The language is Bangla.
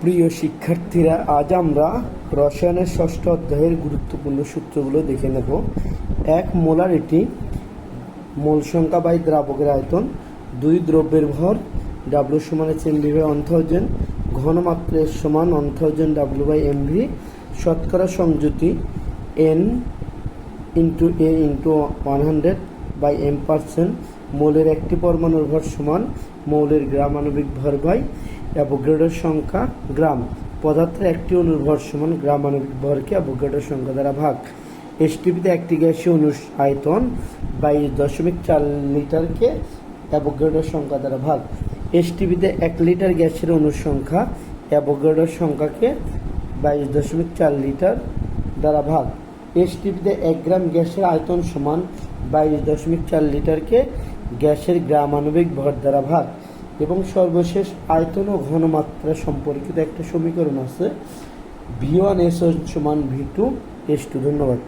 প্রিয় শিক্ষার্থীরা, আজ আমরা রসায়নের ষষ্ঠ অধ্যায়ের গুরুত্বপূর্ণ সূত্রগুলো দেখে নেব। এক, মোলার এটি মোল সংখ্যা বাই দ্রাবকের আয়তন। দুই, দ্রব্যের ভর ডাব্লু সমান H M V by one thousand ঘনমাত্রা এস সমান one thousand W by M V শতকরা সংযুতি N into A into one hundred by M percent মৌলের একটি পরমাণুর ভর সমান মৌলের গ্রাম আণবিক ভর বাই অ্যাভোগ্রেডোর সংখ্যা গ্রাম। পদার্থের একটি অণুর ভর সমান গ্রাম আণবিক ভরকে অ্যাভোগ্রেডোর সংখ্যা দ্বারা ভাগ। এসটিপিতে একটি গ্যাসীয় অণুর আয়তন বাইশ দশমিক চার লিটারকে অ্যাভোগ্রেডোর সংখ্যা দ্বারা ভাগ। এসটিপিতে এক লিটার গ্যাসের অণুর সংখ্যা অ্যাভোগ্রেডোর সংখ্যাকে বাইশ দশমিক চার লিটার দ্বারা ভাগ। এসটিপিতে এক গ্রাম গ্যাসের আয়তন সমান বাইশ দশমিক চার লিটারকে গ্যাসের গ্রাম আণবিক ভর দ্বারা ভাগ এবং সর্বশেষ আয়তন ও ঘনমাত্রা সম্পর্কিত একটা সমীকরণ আছে ভি ওয়ান এস সমান ভি টু এস টু ধন্যবাদ।